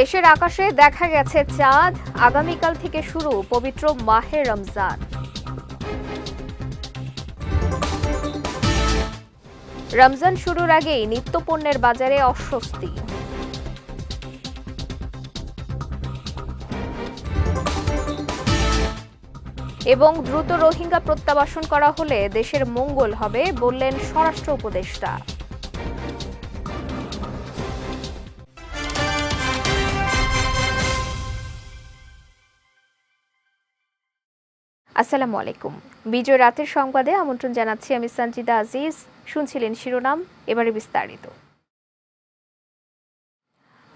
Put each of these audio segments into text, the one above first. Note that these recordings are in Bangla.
দেশের আকাশে দেখা গেছে চাঁদ। আগামীকাল থেকে শুরু পবিত্র মাহে রমজান। রমজান শুরুর আগেই নিত্যপণ্যের বাজারে অস্বস্তি। এবং দ্রুত রোহিঙ্গা প্রত্যাবাসন করা হলে দেশের মঙ্গল হবে বললেন স্বরাষ্ট্র উপদেষ্টা। আসসালামু আলাইকুম। বিজয় রাতের সংবাদে আমন্ত্রণ জানাচ্ছি আমি সঞ্জিদা আজিজ। শুনছিলেন শিরোনাম, এবারে বিস্তারিত।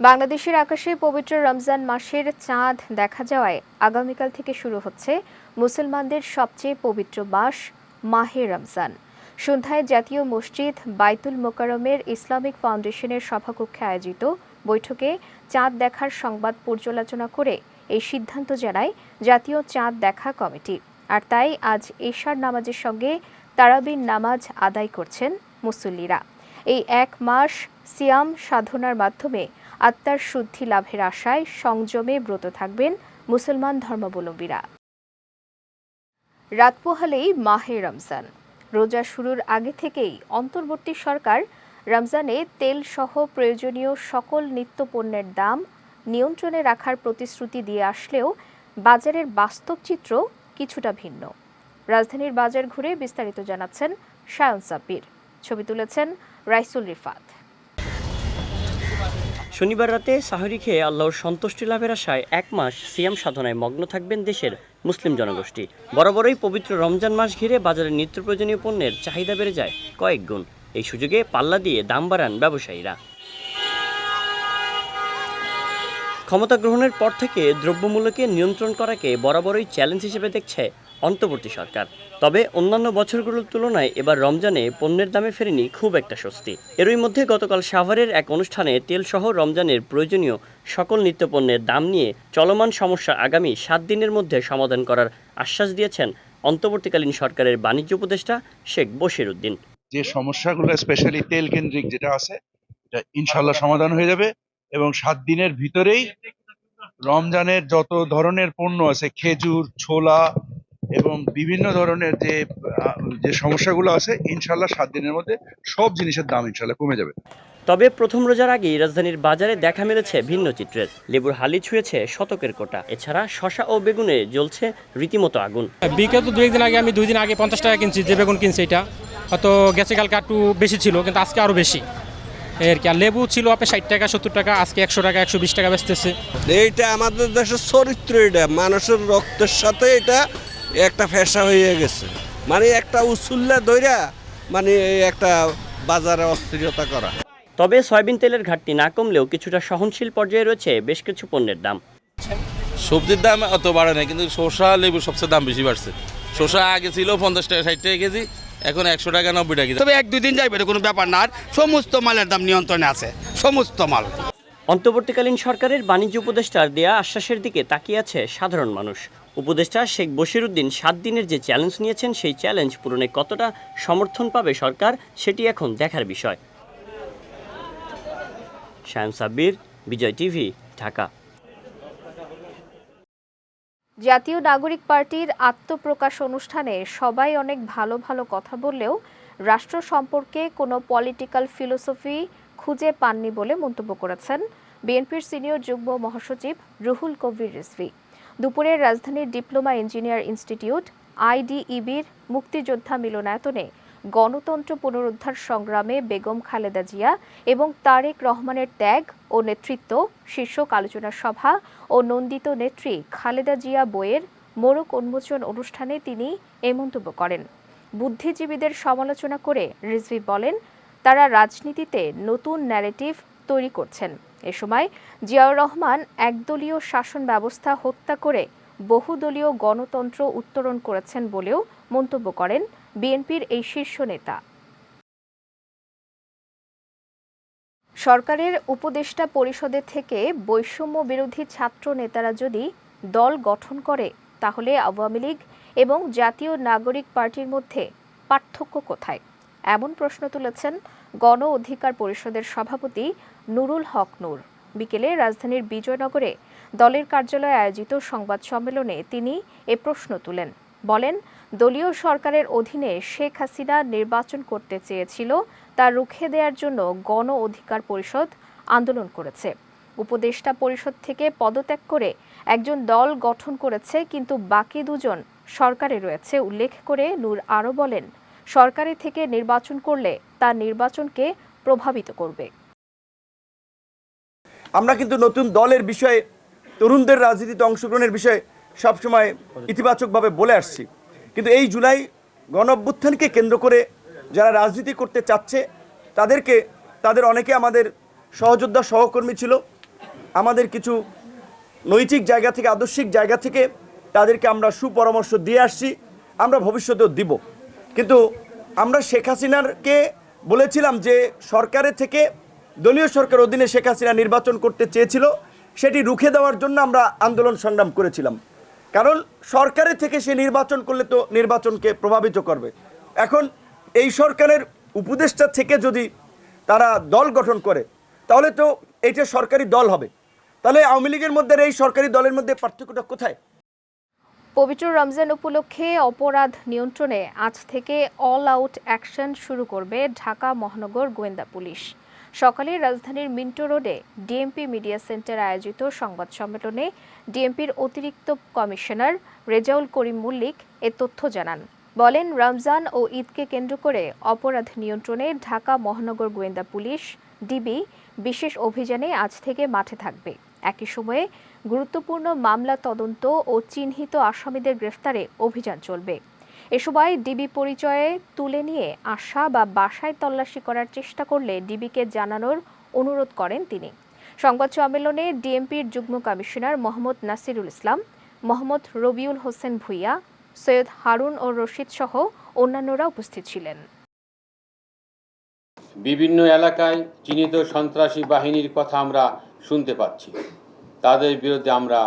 বাংলাদেশের আকাশে পবিত্র রমজান মাসের চাঁদ দেখা যাওয়ায় আগামীকাল থেকে শুরু হচ্ছে মুসলমানদের সবচেয়ে পবিত্র মাস, মাহে রমজান। সন্ধ্যায় জাতীয় মসজিদ বাইতুল মোকারমের ইসলামিক ফাউন্ডেশনের সভাকক্ষে আয়োজিত বৈঠকে চাঁদ দেখার সংবাদ পর্যালোচনা করে এই সিদ্ধান্ত জানায় জাতীয় চাঁদ দেখা কমিটি। আর তাই আজ এশার নামাজের সঙ্গে তারাবির নামাজ আদায় করছেন মুসল্লিরা। এই এক মাস সিয়াম সাধনার মাধ্যমে আত্মার শুদ্ধি লাভের আশায় সংযমে ব্রত থাকবেন মুসলমান ধর্মাবলম্বীরা। রাত পোহালেই মাহে রমজান। রোজা শুরুর আগে থেকেই অন্তর্বর্তী সরকার রমজানে তেল সহ প্রয়োজনীয় সকল নিত্যপণ্যের দাম নিয়ন্ত্রণে রাখার প্রতিশ্রুতি দিয়ে আসলেও বাজারের বাস্তব চিত্র কিছুটা ভিন্ন। রাজধানীর বাজার ঘুরে বিস্তারিত জানাচ্ছেন সায়ন সাব্বির। ছবি তুলেছেন রাইসুল রিফাত। শনিবার রাতে সাহরি খেয়ে আল্লাহর সন্তুষ্টি লাভের আশায় এক মাস সিয়াম সাধনায় মগ্ন থাকবেন দেশের মুসলিম জনগোষ্ঠী। বরাবরই পবিত্র রমজান মাস ঘিরে বাজারে নিত্য প্রয়োজনীয় পণ্যের চাহিদা বেড়ে যায় কয়েক গুণ। এই সুযোগে পাল্লা দিয়ে দাম বাড়ান ব্যবসায়ীরা। ক্ষমতা গ্রহণের পর থেকে দ্রব্যমূল্যকে নিয়ন্ত্রণ করাকে বরাবরই চ্যালেঞ্জ হিসেবে দেখছে অন্তর্বর্তী সরকার। তবে অন্যান্য বছরগুলোর তুলনায় এবার রমজানে পণ্যের দামে ফেরেনি খুব একটা স্বস্তি। এরই মধ্যে গতকাল সাভারের এক অনুষ্ঠানে তেলসহ রমজানের প্রয়োজনীয় সকল নিত্যপণ্যের দাম নিয়ে চলমান সমস্যা আগামী সাত দিনের মধ্যে সমাধান করার আশ্বাস দিয়েছেন অন্তর্বর্তীকালীন সরকারের বাণিজ্য উপদেষ্টা শেখ বশির উদ্দিন। যে সমস্যাগুলো স্পেশালি তেল কেন্দ্রিক যেটা আছে ইনশাল্লাহ সমাধান হয়ে যাবে। এবং সাত দিনের ভিতরেই রমজানের যত ধরনের পণ্য আছে খেজুর ছোলা এবং বিভিন্ন ধরনের যে যে সমস্যাগুলো আছে ইনশাল্লাহ সাত দিনের মধ্যে সব জিনিসের দাম ইনশাল্লাহ কমে যাবে। তবে প্রথম রোজার আগেই রাজধানীর বাজারে দেখা মিলেছে ভিন্ন চিত্রের। লেবুর হালি ছুঁয়েছে শতকের কোটা। এছাড়া শশা ও বেগুনে জ্বলছে রীতিমতো আগুন। বিগত দুই দিন আগে আমি দুই দিন আগে পঞ্চাশ টাকা কিনছি যে বেগুন কিনছি এটা। হয়তো গেছে কালকে একটু বেশি ছিল কিন্তু আজকে আরও বেশি। এর কি। আর লেবু ছিল আপনি ষাট টাকা সত্তর টাকা আজকে একশো টাকা একশো বিশ টাকা বেচতেছে। এইটা আমাদের দেশের চরিত্র এটা। মানুষের রক্তের সাথে এটা একটা ফেসা হয়ে গেছে। মানে একটা উসুল্লা দইরা মানে এই একটা বাজারে অস্থিরতা করা। তবে সয়াবিন তেলের ঘাটতি না কমলেও কিছুটা সহনশীল পর্যায়ে রয়েছে বেশ কিছু পণ্যের দাম। সবজির দাম অত বাড়ে না কিন্তু শসা লেবু সবচেয়ে দাম বেশি বাড়ছে। শসা আগে ছিল পঞ্চাশ টাকা ষাট টাকা কেজি এখন একশো টাকা নব্বই টাকা। তবে এক দুই দিন যাইবে কোনো ব্যাপার না। আর সমস্ত মালের দাম নিয়ন্ত্রণে আছে সমস্ত মাল। অন্তর্বর্তীকালীন সরকারের বাণিজ্য উপদেষ্টার দেয়া আশ্বাসের দিকে তাকিয়ে আছে সাধারণ মানুষ। উপদেষ্টা শেখ বশির উদ্দিন সাত দিনের যে চ্যালেঞ্জ নিয়েছেন সেই চ্যালেঞ্জ পূরণে কতটা সমর্থন পাবে সরকার সেটি এখন দেখার বিষয়। শায়ন সাব্বির বিজয় টিভি ঢাকা। জাতীয় নাগরিক পার্টির আত্মপ্রকাশ অনুষ্ঠানে সবাই অনেক ভালো ভালো কথা বললেও রাষ্ট্র সম্পর্কে কোনো পলিটিক্যাল ফিলোসফি খুঁজে পাননি বলে মন্তব্য করেছেন বিএনপির সিনিয়র যুগ্ম মহাসচিব রুহুল কবির রিজভি। দুপুরে রাজধানীর ডিপ্লোমা ইঞ্জিনিয়ার ইনস্টিটিউট, আইডিইবির মুক্তিযোদ্ধা মিলনায়তনে গণতন্ত্র পুনরুদ্ধার সংগ্রামে বেগম খালেদা জিয়া এবং তারেক রহমানের ত্যাগ ও নেতৃত্ব, শীর্ষক আলোচনা সভা ও নন্দিত নেত্রী খালেদা জিয়া বইয়ের মোড়ক উন্মোচন অনুষ্ঠানে তিনি এ মন্তব্য করেন। বুদ্ধিজীবীদের সমালোচনা করে রিজভি বলেন, তারা রাজনীতিতে নতুন ন্যারেটিভ তৈরি করছেন। এ সময় জিয়াউর রহমান একদলীয় শাসন ব্যবস্থা হত্যা করে বহুদলীয় গণতন্ত্র উত্তরণ করেছেন বলেও মন্তব্য করেন। বিএনপির এই শীর্ষ নেতা। সরকারের উপদেষ্টা পরিষদের থেকে বৈষম্য বিরোধী ছাত্র নেতারা যদি দল গঠন করে, তাহলে আওয়ামী লীগ এবং জাতীয় নাগরিক পার্টির মধ্যে পার্থক্য কোথায়? এমন প্রশ্ন তুলেছেন গণ অধিকার পরিষদের সভাপতি নুরুল হক নূর। বিকেলে রাজধানীর বিজয়নগরে দলের কার্যালয়ে আয়োজিত সংবাদ সম্মেলনে তিনি এ প্রশ্ন তুলেন। বলেন দলীয় সরকারের অধীনে শেখ হাসিনা নির্বাচন করতে চেয়েছিল, তা রুখে দেওয়ার জন্য গণ অধিকার পরিষদ আন্দোলন করেছে। উপদেষ্টা পরিষদ থেকে পদত্যাগ করে একজন দল গঠন করেছে, কিন্তু বাকি দুজন সরকারে রয়েছে, উল্লেখ করে নূর আরও বলেন। সরকারি থেকে নির্বাচন করলে তা নির্বাচনকে প্রভাবিত করবে। আমরা কিন্তু নতুন দলের বিষয়ে, তরুণদের রাজনীতিতে অংশগ্রহণের বিষয়ে সবসময় ইতিবাচকভাবে বলে আসছি। কিন্তু এই জুলাই গণ অভ্যুত্থানকে কেন্দ্র করে যারা রাজনীতি করতে চাচ্ছে, তাদেরকে, তাদের অনেকে আমাদের সহযোদ্ধা সহকর্মী ছিল, আমাদের কিছু নৈতিক জায়গা থেকে, আদর্শিক জায়গা থেকে তাদেরকে আমরা সুপরামর্শ দিয়ে আসছি, আমরা ভবিষ্যতেও দিব। কিন্তু আমরা শেখ হাসিনারকে বলেছিলাম যে সরকারের থেকে দলীয় সরকার অধীনে শেখ হাসিনা নির্বাচন করতে চেয়েছিল, সেটি রুখে দেওয়ার জন্য আমরা আন্দোলন সংগ্রাম করেছিলাম। কারণ সরকারের থেকে সে নির্বাচন করলে তো নির্বাচনকে প্রভাবিত করবে। এখন এই সরকারের উপদেষ্টা থেকে যদি তারা দল গঠন করে, তাহলে তো এইটা সরকারি দল হবে। তাহলে আওয়ামী লীগের মধ্যে এই সরকারি দলের মধ্যে পার্থক্যটা কোথায়? পবিত্র রমজান উপলক্ষে অপরাধ নিয়ন্ত্রণে আজ থেকে অল আউট অ্যাকশন শুরু করবে ঢাকা মহানগর গোয়েন্দা পুলিশ। সকালে রাজধানীর মিন্টো রোডে ডিএমপি মিডিয়া সেন্টার আয়োজিত সংবাদ সম্মেলনে ডিএমপির অতিরিক্ত কমিশনার রেজাউল করিম মল্লিক এ তথ্য জানান। বলেন, রমজান ও ঈদকে কেন্দ্র করে অপরাধ নিয়ন্ত্রণে ঢাকা মহানগর গোয়েন্দা পুলিশ, ডিবি, বিশেষ অভিযানে আজ থেকে মাঠে থাকবে। একই সময়ে গুরুত্বপূর্ণ মামলা তদন্ত ও চিহ্নিত আসামিদের গ্রেফতারে অভিযান চলবে। এ সময় ডিবি পরিচয়ে তুলে নিয়ে আশা বা বাসায় তল্লাশি করার চেষ্টা করলে ডিবিকে জানানোর অনুরোধ করেন তিনি। সংবাদ সম্মেলনে ডিএমপির যুগ্ম কমিশনার মোহাম্মদ নাসিরুল ইসলাম, মোহাম্মদ রবিউল হোসেন ভুইয়া, সৈয়দ হারুন ও রশিদ সহ অন্যান্যরা উপস্থিত ছিলেন। বিভিন্ন এলাকায় চিহ্নিত সন্ত্রাসী বাহিনীর কথা আমরা শুনতে পাচ্ছি। তাদের বিরুদ্ধে আমরা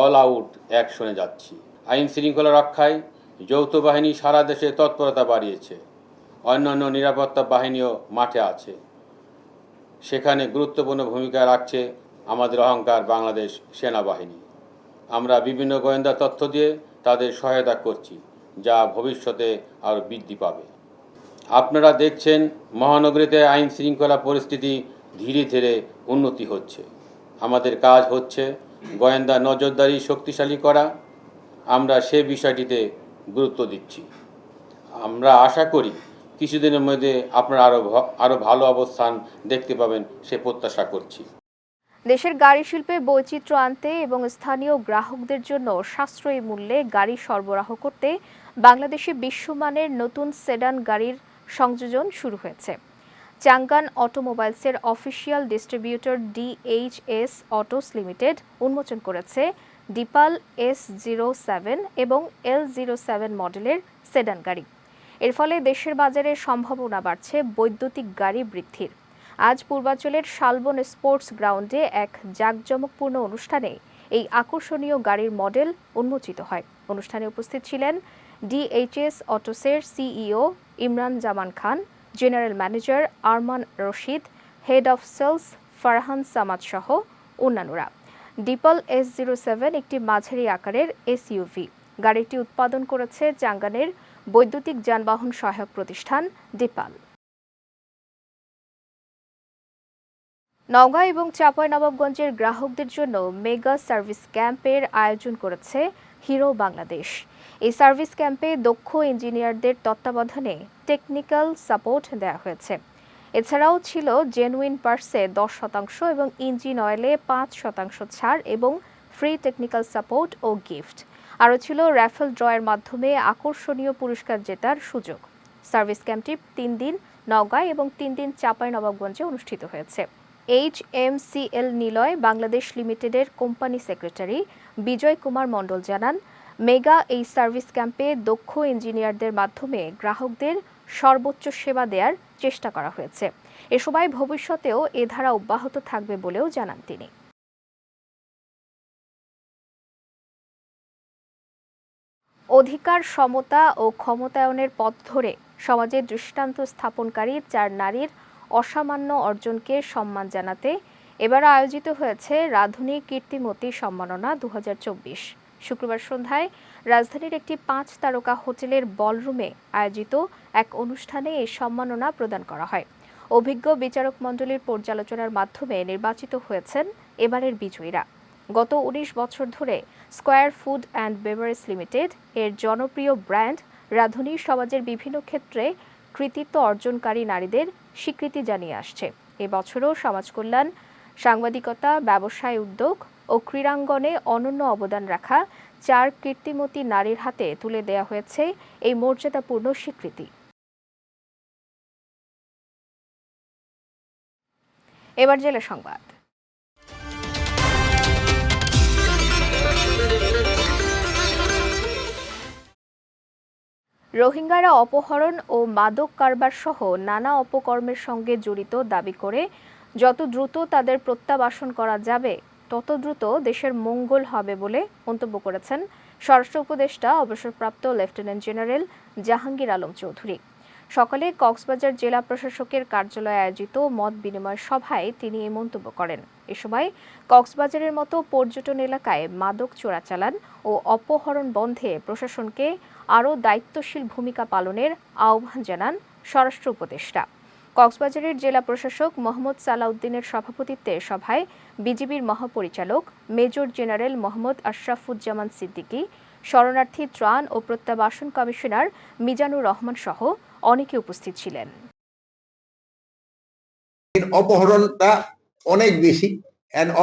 অল আউট অ্যাকশনে যাচ্ছি। আইন শৃঙ্খলা রক্ষায় যৌথ বাহিনী সারা দেশে তৎপরতা বাড়িয়েছে। অন্যান্য নিরাপত্তা বাহিনীও মাঠে আছে। সেখানে গুরুত্বপূর্ণ ভূমিকা রাখছে আমাদের অহংকার বাংলাদেশ সেনাবাহিনী। আমরা বিভিন্ন গোয়েন্দা তথ্য দিয়ে তাদের সহায়তা করছি, যা ভবিষ্যতে আরও বৃদ্ধি পাবে। আপনারা দেখছেন, মহানগরীতে আইন শৃঙ্খলা পরিস্থিতি ধীরে ধীরে উন্নতি হচ্ছে। আমাদের কাজ হচ্ছে গোয়েন্দা নজরদারি শক্তিশালী করা। আমরা সে বিষয়টিতে গুরুত্ব দিচ্ছি। আমরা আশা করি কিছুদিনের মধ্যে আপনারা আরও আরও ভালো অবস্থান দেখতে পাবেন সে প্রত্যাশা করছি। দেশের গাড়ি শিল্পে বৈচিত্র্য আনতে এবং স্থানীয় গ্রাহকদের জন্য সাশ্রয়ী মূল্যে গাড়ি সরবরাহ করতে বাংলাদেশে বিশ্বমানের নতুন সেডান গাড়ির সংযোজন শুরু হয়েছে। Changan অটোমোবাইলসের official distributor DHS autos limited উন্মোচন করেছে ডিপাল এস জিরো সেভেন এবং এল জিরো সেভেন মডেলের সেডান গাড়ি। এর ফলে দেশের বাজারে সম্ভাবনা বাড়ছে বৈদ্যুতিক গাড়ি বৃদ্ধির। আজ পূর্বাঞ্চলের শালবন স্পোর্টস গ্রাউন্ডে এক জাঁকজমকপূর্ণ অনুষ্ঠানে এই আকর্ষণীয় গাড়ির মডেল উন্মোচিত হয়। অনুষ্ঠানে উপস্থিত ছিলেন DHS অটোসের CEO Imran Zaman Khan, general manager Arman Rashid, head of sales Farhan Samad সহ অন্যান্যরা। ডিপল এস জিরো সেভেন একটি মাঝারি আকারের এসইউভি গাড়িটি উৎপাদন করেছে চাঙ্গানের বৈদ্যুতিক যানবাহন সহায়ক প্রতিষ্ঠান ডিপাল। নওগাঁ এবং চাঁপাইনবাবগঞ্জের গ্রাহকদের জন্য মেগা সার্ভিস ক্যাম্পের আয়োজন করেছে হিরো বাংলাদেশ। এই সার্ভিস ক্যাম্পে দক্ষ ইঞ্জিনিয়ারদের তত্ত্বাবধানে টেকনিক্যাল সাপোর্ট দেওয়া হয়েছে। এছাড়াও ছিল জেনুইন পার্সে দশ শতাংশ এবং ইঞ্জিন অয়েলে পাঁচ শতাংশ ছাড় এবং ফ্রি টেকনিক্যাল সাপোর্ট ও গিফট আরও ছিল র্যাফেল ড্রয়ের মাধ্যমে আকর্ষণীয় পুরস্কার জেতার সুযোগ। সার্ভিস ক্যাম্পটি তিন দিন নওগাঁ এবং তিন দিন চাঁপাইনবাবগঞ্জে অনুষ্ঠিত হয়েছে। H M C L Niloy Bangladesh লিমিটেডের কোম্পানি সেক্রেটারি বিজয় কুমার মণ্ডল জানান, মেগা এই সার্ভিস ক্যাম্পে দক্ষ ইঞ্জিনিয়ারদের মাধ্যমে গ্রাহকদের সর্বোচ্চ সেবা দেওয়ার চেষ্টা করা হয়েছে। এ সময় ভবিষ্যতেও এ ধারা অব্যাহত থাকবে বলেও জানান তিনি। অধিকার, সমতা ও ক্ষমতায়নের পথ ধরে সমাজে দৃষ্টান্ত স্থাপনকারী চার নারীর অসামান্য অর্জনকে সম্মান জানাতে এবার আয়োজিত হয়েছে রাধুনী কীর্তিমতী সম্মাননা দু হাজার চব্বিশ। শুক্রবার সন্ধ্যায় রাজধানীর একটি পাঁচ তারকা হোটেলের বলরুমে আয়োজিত এক অনুষ্ঠানে এই সম্মাননা প্রদান করা হয়। অভিজ্ঞ বিচারক মণ্ডলীর পর্যালোচনার মাধ্যমে নির্বাচিত হয়েছেন এবারের বিজয়ীরা। গত উনিশ বছর ধরে Square Food and Beverage Limited এর জনপ্রিয় ব্র্যান্ড রাধুনী সমাজের বিভিন্ন ক্ষেত্রে কৃতিত্ব অর্জনকারী নারীদের স্বীকৃতি জানিয়ে আসছে। এবছরও সমাজকল্যাণ সাংবাদিকতা, ব্যবসায় উদ্যোগ ও ক্রীড়াঙ্গনে অনন্য অবদান রাখা চার কীর্তিমতী নারীর হাতে তুলে দেয়া হয়েছে এই মর্যাদাপূর্ণ স্বীকৃতি। এবার জেলা সংবাদ। রোহিঙ্গারা অপহরণ ও মাদক কারবার সহ নানা অপকর্মের সঙ্গে জড়িত দাবি করে, যত দ্রুত তাদের প্রত্যাবাসন করা যাবে তত দ্রুত দেশের মঙ্গল হবে বলে মন্তব্য করেছেন স্বরাষ্ট্র উপদেষ্টা, অবসরপ্রাপ্ত লেফটেন্যান্ট জেনারেল জাহাঙ্গীর আলম চৌধুরী। সকালে কক্সবাজার জেলা প্রশাসকের কার্যালয়ে আয়োজিত মত বিনিময় সভায় তিনি এই মন্তব্য করেন। এ সময় কক্সবাজারের মতো পর্যটন এলাকায় মাদক চোরাচালান ও অপহরণ বন্ধে প্রশাসনকে আরও দায়িত্বশীল ভূমিকা পালনের আহ্বান জানান স্বরাষ্ট্র উপদেষ্টা। কক্সবাজারের জেলা প্রশাসক মোহাম্মদ সালাউদ্দিনের সভাপতিত্বে সভায় বিজিবির মহাপরিচালক মেজর জেনারেল মোহাম্মদ আশরাফুজ্জামান সিদ্দিকী, শরণার্থী ত্রাণ ও প্রত্যাবাসন কমিশনার মিজানুর রহমান সহ অনেকে উপস্থিত ছিলেন। অপহরণটা অনেক বেশি।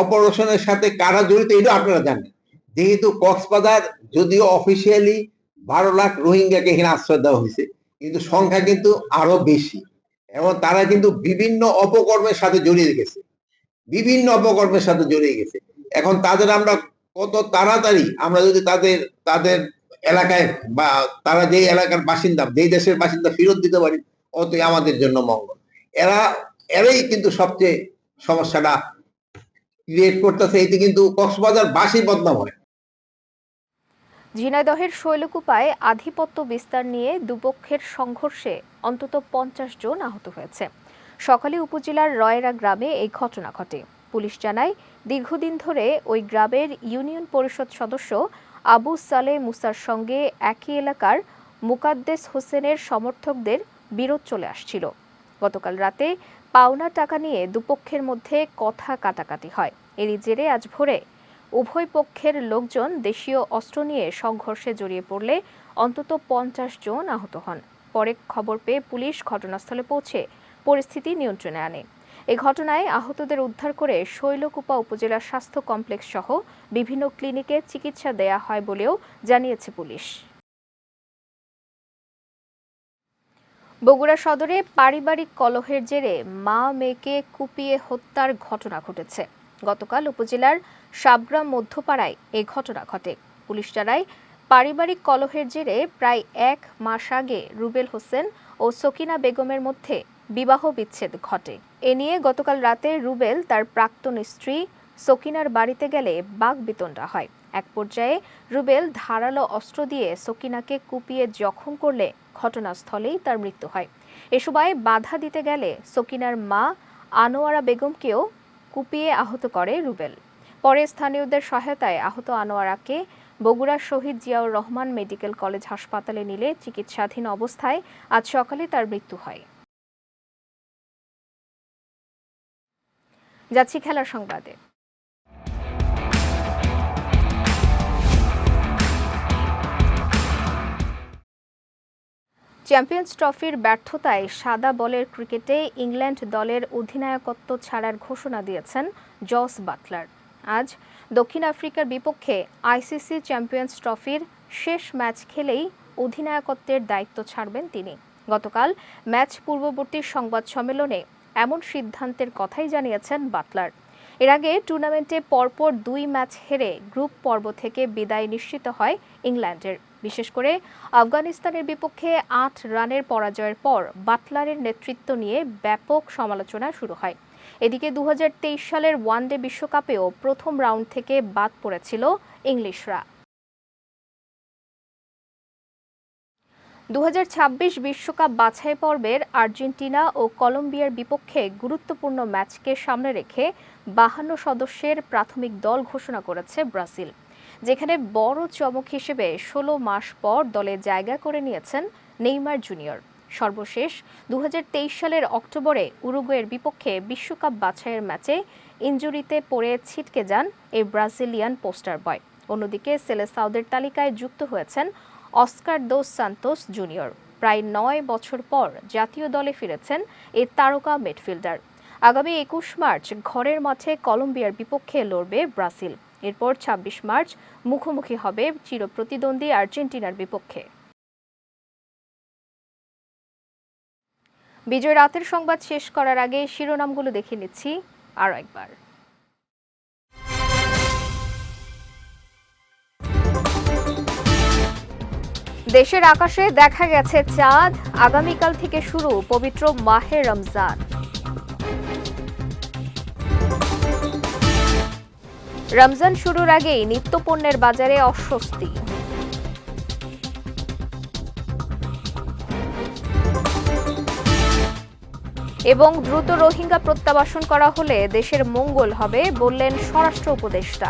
অপারেশনের সাথে কারা জড়িত এটা আপনারা জানেন। যেহেতু কক্সবাজার যদিও অফিসিয়ালি বারো লাখ রোহিঙ্গাকে এখানে আশ্রয় দেওয়া হয়েছে, কিন্তু সংখ্যা কিন্তু আরও বেশি। এবং তারা কিন্তু বিভিন্ন অপকর্মের সাথে জড়িয়ে গেছে। বিভিন্ন অপকর্মের সাথে জড়িয়ে গেছে। এখন তাদের আমরা কত তাড়াতাড়ি আমরা যদি তাদের তাদের এলাকায় বা তারা যেই এলাকার বাসিন্দা, যেই দেশের বাসিন্দা ফেরত দিতে পারি অতই আমাদের জন্য মঙ্গল। এরা, এরাই কিন্তু সবচেয়ে সমস্যাটা ক্রিয়েট করতেছে। এতে কিন্তু কক্সবাজার বাসি বদনাম হয়। ঝিনাইদহের শৈলকুপায় আধিপত্য বিস্তার নিয়ে দুপক্ষের সংঘর্ষে অন্তত পঞ্চাশ জন আহত হয়েছে। সকালে উপজেলার রয়রা গ্রামে এই ঘটনা ঘটে। পুলিশ জানায়, দীর্ঘদিন ধরে ওই গ্রামের ইউনিয়ন পরিষদ সদস্য আবু সালে মুসার সঙ্গে একই এলাকার মুকাদ্দেস হোসেনের সমর্থকদের বিরোধ চলে আসছিল। গতকাল রাতে পাওনা টাকা নিয়ে দুপক্ষের মধ্যে কথা কাটাকাটি হয়। এরই জেরে আজ ভোরে উভয় পক্ষের লোকজন দেশীয় অস্ত্র নিয়ে সংঘর্ষে জড়িয়ে পড়লে অন্তত পঞ্চাশ জন আহত হন। পরে খবর পেয়ে পুলিশ ঘটনাস্থলে পৌঁছে পরিস্থিতি নিয়ন্ত্রণে আনে। এ ঘটনায় আহতদের উদ্ধার করে শৈলকুপা উপজেলা স্বাস্থ্য কমপ্লেক্স সহ বিভিন্ন ক্লিনিকে চিকিৎসা দেয়া হয় বলেও জানিয়েছে পুলিশ। বগুড়া সদরে পারিবারিক কলহের জেরে মা মেয়েকে কুপিয়ে হত্যার ঘটনা ঘটেছে। গতকাল উপজেলার সাবগ্রাম মধ্যপাড়ায় এ ঘটনা ঘটে। পুলিশ জানায়, পারিবারিক কলহের জেরে প্রায় এক মাস আগে রুবেল হোসেন ও সকিনা বেগমের মধ্যে বিবাহ বিচ্ছেদ ঘটে। এ নিয়ে গতকাল রাতে রুবেল তার প্রাক্তন স্ত্রী সকিনার বাড়িতে গেলে বাঘ বিতণ্ডা হয়। এক পর্যায়ে রুবেল ধারালো অস্ত্র দিয়ে সকিনাকে কুপিয়ে জখম করলে ঘটনাস্থলেই তার মৃত্যু হয়। এ সময় বাধা দিতে গেলে সকিনার মা আনোয়ারা বেগমকেও কুপিয়ে আহত করে রুবেল। পরে স্থানীয়দের সহায়তায় আহত আনোয়ারাকে বগুড়া শহীদ জিয়াউর রহমান মেডিকেল কলেজ হাসপাতালে নিলে চিকিৎসাধীন অবস্থায় আজ সকালে তার মৃত্যু হয়। যাচ্ছি খেলার সংবাদে। চ্যাম্পিয়ন্স ট্রফির ব্যর্থতায় সাদা বলের ক্রিকেটে ইংল্যান্ড দলের অধিনায়কত্ব ছাড়ার ঘোষণা দিয়েছেন জস বাটলার। আজ দক্ষিণ আফ্রিকার বিপক্ষে আইসিসি চ্যাম্পিয়ন্স ট্রফির শেষ ম্যাচ খেলেই অধিনায়কত্বের দায়িত্ব ছাড়বেন তিনি। গতকাল ম্যাচ পূর্ববর্তী সংবাদ সম্মেলনে এমন সিদ্ধান্তের কথাই জানিয়েছেন বাটলার। এর আগে টুর্নামেন্টে পরপর দুই ম্যাচ হেরে গ্রুপ পর্ব থেকে বিদায় নিশ্চিত হয় ইংল্যান্ডের। বিশেষ করে আফগানিস্তানের বিপক্ষে আট রানের পরাজয়ের পর বাটলারের নেতৃত্ব নিয়ে ব্যাপক সমালোচনা শুরু হয়। এদিকে দু হাজার তেইশ সালের ওয়ানডে বিশ্বকাপেও প্রথম রাউন্ড থেকে বাদ পড়েছিল ইংলিশরা। দু বিশ্বকাপ বাছাই পর্বের আর্জেন্টিনা ও কলম্বিয়ার বিপক্ষে গুরুত্বপূর্ণ ম্যাচকে সামনে রেখে বাহান্ন সদস্যের প্রাথমিক দল ঘোষণা করেছে ব্রাজিল। যেখানে বড় চমক হিসেবে ষোলো মাস পর দলে জায়গা করে নিয়েছেন নেইমার জুনিয়র। সর্বশেষ দু হাজার তেইশ সালের অক্টোবরে উরুগুয়ের বিপক্ষে বিশ্বকাপ বাছাইয়ের ম্যাচে ইঞ্জুরিতে পড়ে ছিটকে যান এই ব্রাজিলিয়ান পোস্টার বয়। অন্যদিকে সেলেসাউদের তালিকায় যুক্ত হয়েছেন অস্কার দোস সান্তোস জুনিয়র। প্রায় নয় বছর পর জাতীয় দলে ফিরেছেন এই তারকা মিডফিল্ডার। আগামী একুশ মার্চ ঘরের মাঠে কলম্বিয়ার বিপক্ষে লড়বে ব্রাজিল। এরপর ২৬ মার্চ মুখোমুখি হবে চিরপ্রতিদ্বন্দ্বী আর্জেন্টিনার বিপক্ষে। বিজয় রাতের সংবাদ শেষ করার আগে শিরোনামগুলো দেখে নিচ্ছি আরও একবার। দেশের আকাশে দেখা গেছে চাঁদ, আগামীকাল থেকে শুরু পবিত্র মাহে রমজান। রমজান শুরুর আগেই নিত্যপণ্যের বাজারে অস্বস্তি। এবং দ্রুত রোহিঙ্গা প্রত্যাবাসন করা হলে দেশের মঙ্গল হবে বললেন স্বরাষ্ট্র উপদেষ্টা।